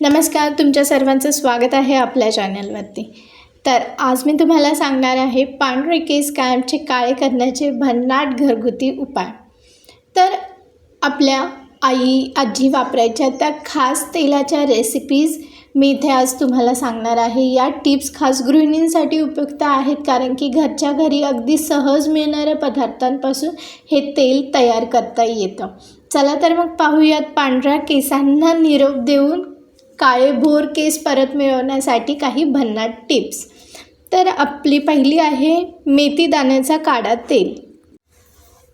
नमस्कार तुमच्या सर्वांचं स्वागत आहे आपल्या चॅनलवरती. तर आज मी तुम्हाला सांगणार आहे पांढरे केस कायमचे काळे करण्याचे भन्नाट घरगुती उपाय. तर आपल्या आई आजी वापरायच्या त्या खास तेलाच्या रेसिपीज मी इथे आज तुम्हाला सांगणार आहे. या टिप्स खास गृहिणींसाठी उपयुक्त आहेत कारण की घरच्या घरी अगदी सहज मिळणाऱ्या पदार्थांपासून हे तेल तयार करता येतं. चला तर मग पाहूयात पांढऱ्या केसांना निरोप देऊन काळे भोर केस परत मिळवण्यासाठी काही भन्नाट टिप्स. तर आपली पहिली आहे मेथी दाण्याचा काढा तेल.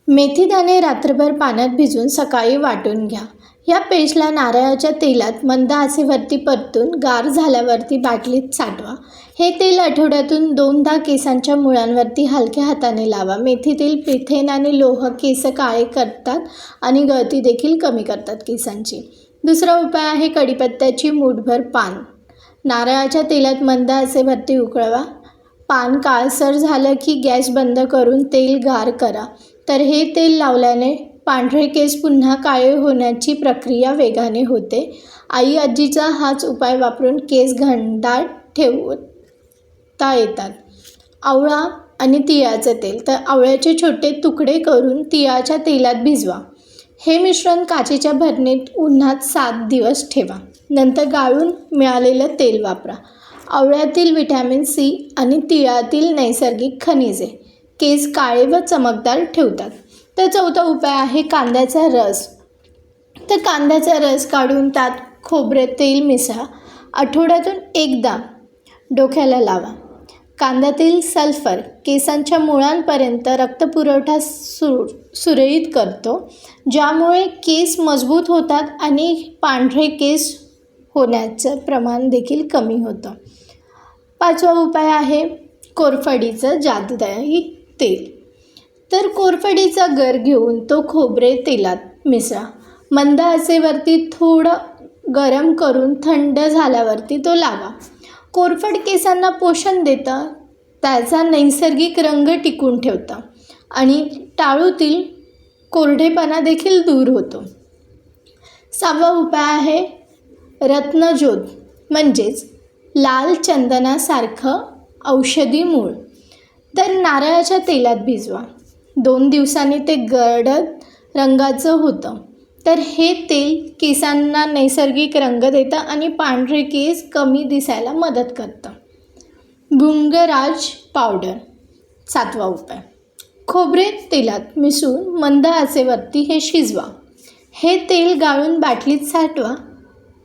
मेथी दाणे रात्रभर पाण्यात भिजून सकाळी वाटून घ्या. या पेस्टला नारळाच्या तेलात मंद आसेवरती परतून गार झाल्यावरती बाटलीत साठवा. हे तेल आठवड्यातून दोनदा केसांच्या मुळांवरती हलक्या हाताने लावा. मेथी तेल पिथेन आणि लोह केस काळे करतात आणि गळती देखील कमी करतात केसांची. दुसरा उपाय आहे कढीपत्त्याची मूठभर पान. नारळाच्या तेलात मंद आचेवरती उकळवा. पान काळसर झालं की गॅस बंद करून तेल गार करा. तर हे तेल लावल्याने पांढरे केस पुन्हा काळे होण्याची प्रक्रिया वेगाने होते. आई आजीचा हाच उपाय वापरून केस घंटाळ ठेवता येतात. आवळा आणि तिळाचं तेल. तर आवळ्याचे छोटे तुकडे करून तिळाच्या तेलात भिजवा. हे मिश्रण काचेच्या भरणीत उन्हात सात दिवस ठेवा. नंतर गाळून मिळालेलं तेल वापरा. आवळ्यातील व्हिटॅमिन सी आणि तिळातील नैसर्गिक खनिजे. केस काळे व चमकदार ठेवतात. तर चौथा उपाय आहे कांद्याचा रस. तर कांद्याचा रस काढून त्यात खोबरे तेल मिसळा. आठवड्यातून एकदा डोक्याला लावा. कांद्यातील सल्फर केसांच्या मुळांपर्यंत रक्तपुरवठा सु सुरळीत करतो ज्यामुळे केस मजबूत होतात आणि पांढरे केस होण्याचं प्रमाण देखील कमी होतं. पाचवा उपाय आहे कोरफडीचं जादूदायी तेल. तर कोरफडीचा गर घेऊन तो खोबरे तेलात मिसळा. मंद आचेवरती थोडं गरम करून थंड झाल्यावरती तो लावा. कोरफड केसांना पोषण देतं त्याचा नैसर्गिक रंग टिकून ठेवतं आणि टाळूतील कोरडेपणा देखील दूर होतो. सहावा उपाय आहे रत्नज्योत म्हणजेच लाल चंदनासारखं औषधी मूळ. तर नारळाच्या तेलात भिजवा. दोन दिवसांनी ते गडद रंगाचं होतं. तर हे तेल केसांना नैसर्गिक रंग देतं आणि पांढरे केस कमी दिसायला मदत करतं. भृंगराज पावडर सातवा उपाय. खोबरे तेलात मिसळून मंद आचेवरती हे शिजवा. हे तेल गाळून बाटलीत साठवा.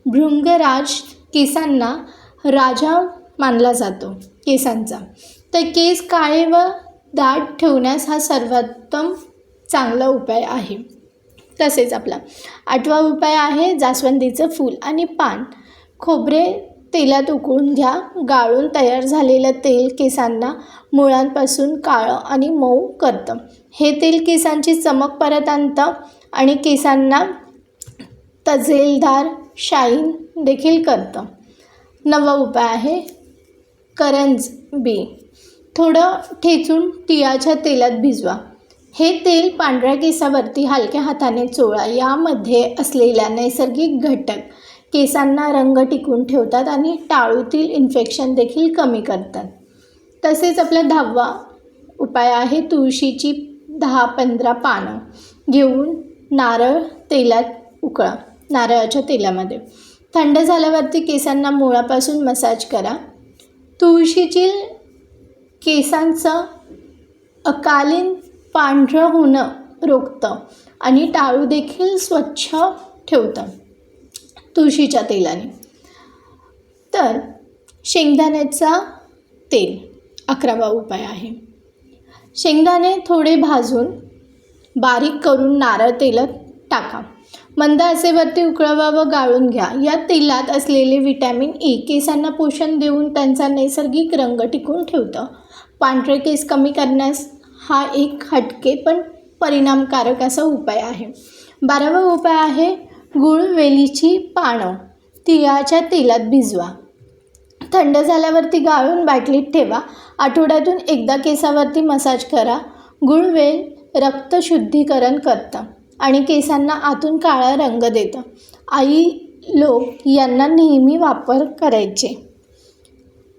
भृंगराज केसांना राजा मानला जातो केसांचा. तर केस काळे व दाट ठेवण्यास हा सर्वोत्तम चांगला उपाय आहे. तसेच आपला. आठवा उपाय आहे जास्वंदीचं फूल आणि पान. खोबरे तेलात उकळून घ्या. गाळून तयार झालेलं तेल केसांना मुळांपासून काळं आणि मऊ करतं. हे तेल केसांची चमक परत आणतं आणि केसांना तजेलदार शाईन देखील करतं. नवा उपाय आहे करंज बी. थोडं ठेचून तिळाच्या तेलात भिजवा. हे तेल पांढऱ्या केसावरती हलक्या हाताने चोळा यामध्ये असलेल्या नैसर्गिक घटक केसांना रंग टिकून ठेवतात आणि टाळूतील इन्फेक्शन देखील कमी करतात. तसेच आपला दहावा उपाय आहे तुळशीची दहा पंधरा पानं घेऊन नारळ तेलात उकळा नारळाच्या तेलामध्ये. थंड झाल्यावरती केसांना मुळापासून मसाज करा. तुळशीची केसांचं अकालीन पांढरं होणं रोखतं आणि टाळू देखील स्वच्छ ठेवतं तुळशीच्या तेलाने. तर शेंगदाण्याचा तेल अकरावा उपाय आहे. शेंगदाणे थोडे भाजून बारीक करून नारळ तेलात टाका. मंद आचेवरती उकळवा व गाळून घ्या. या तेलात असलेले विटॅमिन ए केसांना पोषण देऊन त्यांचा नैसर्गिक रंग टिकून ठेवतं. पांढरे केस कमी करण्यास हा एक हटके पण परिणामकारक असा उपाय आहे. बारावा उपाय आहे गुळवेलीची पानं. तिळाच्या तेलात भिजवा. थंड झाल्यावरती गाळून बाटलीत ठेवा. आठवड्यातून एकदा केसावरती मसाज करा. गुळवेल रक्तशुद्धीकरण करतं आणि केसांना आतून काळा रंग देतं. आई लोक यांना नेहमी वापर करायचे.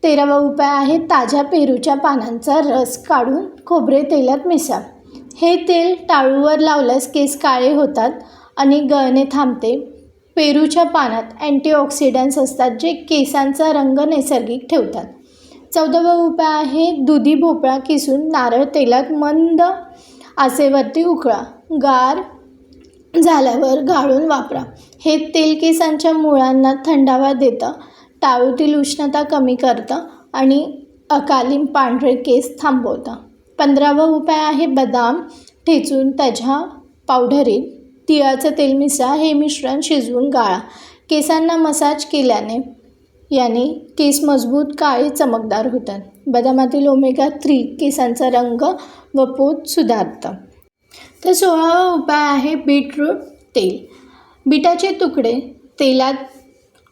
तेरावा उपाय आहे ताज्या पेरूच्या पानांचा रस काढून खोबरे तेलात मिसा हे तेल टाळूवर लावल्यास केस काळे होतात आणि गळणे थांबते. पेरूच्या पानात अँटीऑक्सिडंट्स असतात जे केसांचा रंग नैसर्गिक ठेवतात. चौदावा उपाय आहे दुधी भोपळा किसून नारळ तेलात मंद आसेवरती उकळा. गार झाल्यावर गाळून वापरा. हे तेल केसांच्या मुळांना थंडावा देतं. टाळूतील उष्णता कमी करतं आणि अकालीन पांढरे केस थांबवतं. पंधरावा उपाय आहे बदाम ठेचून त्याच्या पावडरीत तिळाचं तेल मिसळा. हे मिश्रण शिजवून गाळा. केसांना मसाज केल्याने याने केस मजबूत काळे चमकदार होतात. बदामातील ओमेगा थ्री केसांचा रंग व पोत सुधारतं. तर सोळावा उपाय आहे बीटरूट तेल. बीटाचे तुकडे तेलात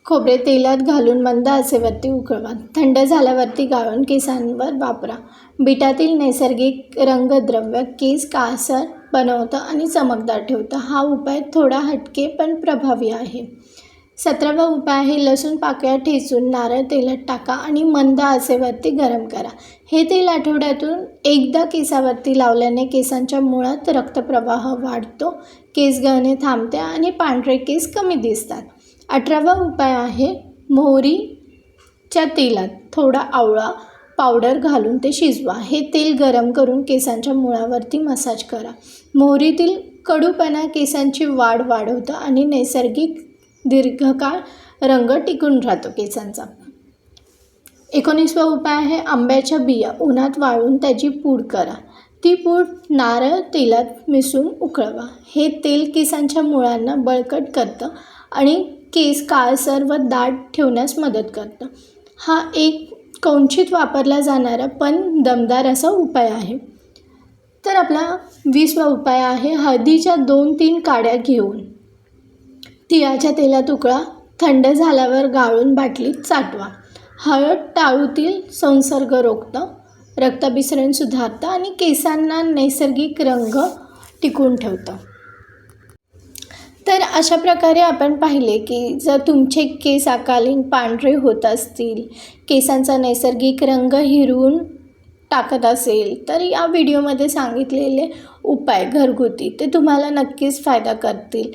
खोबरे तेलात घालून मंद आचेवरती उकळवा. थंड झाल्यावरती गाळून केसांवर वापरा. बिटातील नैसर्गिक रंगद्रव्य केस कासर बनवतं आणि चमकदार ठेवतं. हा उपाय थोडा हटके पण प्रभावी आहे. सतरावा उपाय आहे लसूण पाकळ्या ठेचून नारळ तेलात टाका आणि मंद आचेवरती गरम करा. हे तेल आठवड्यातून एकदा केसावरती लावल्याने केसांच्या मुळात रक्तप्रवाह वाढतो केस गळणे थांबते आणि पांढरे केस कमी दिसतात. अठरावा उपाय आहे मोहरीच्या तेलात थोडा आवळा पावडर घालून ते शिजवा. हे तेल गरम करून केसांच्या मुळावरती मसाज करा. मोहरीतील कडूपणा केसांची वाढ वाढवतं आणि नैसर्गिक दीर्घकाळ रंग टिकून राहतो केसांचा. एकोणीसवा उपाय आहे आंब्याच्या बिया. उन्हात वाळून त्याची पूड करा. ती पूड नारळ तेलात मिसळून उकळवा. हे तेल केसांच्या मुळांना बळकट करतं आणि केस काळसर व दाट ठेवण्यास मदत करतं. हा एक कवचित वापरला जाणारा पण दमदार असा उपाय आहे. तर आपला वीसवा उपाय आहे हळदीच्या दोन तीन काड्या घेऊन. तिळाच्या तेलात उकळा थंड झाल्यावर गाळून बाटलीत चाटवा. हळद टाळूतील संसर्ग रोखतं रक्ताभिसरण सुधारतं आणि केसांना नैसर्गिक रंग टिकून ठेवतं. अशा प्रकारे आपण पाहिले की जर तुमचे केस अकालीन पांढरे होत असतील केसांचा नैसर्गिक रंग हिरवून टाकत असेल तर या व्हिडिओमध्ये सांगितलेले उपाय घरगुती ते तुम्हाला नक्कीच फायदा करतील.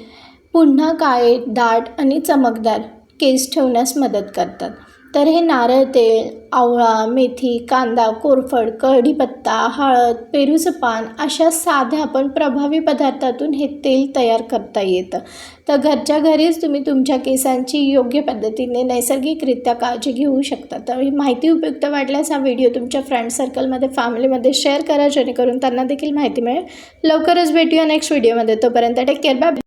पुन्हा काळे दाट आणि चमकदार केस ठेवण्यास मदत करतात. तर हे नारळ तेल आवळा मेथी कांदा कोरफड कढीपत्ता हळद पेरूचं पान अशा साध्या पण प्रभावी पदार्थातून हे तेल तयार करता येतं. तर घरच्या घरीच तुम्ही तुमच्या केसांची योग्य पद्धतीने नैसर्गिकरित्या काळजी घेऊ शकता. तर ही माहिती उपयुक्त वाटल्यास हा व्हिडिओ तुमच्या फ्रेंड सर्कलमध्ये फॅमिलीमध्ये शेअर करा जेणेकरून त्यांना देखील माहिती मिळेल. लवकरच भेटूया नेक्स्ट व्हिडिओमध्ये. तोपर्यंत टेक केअर बाय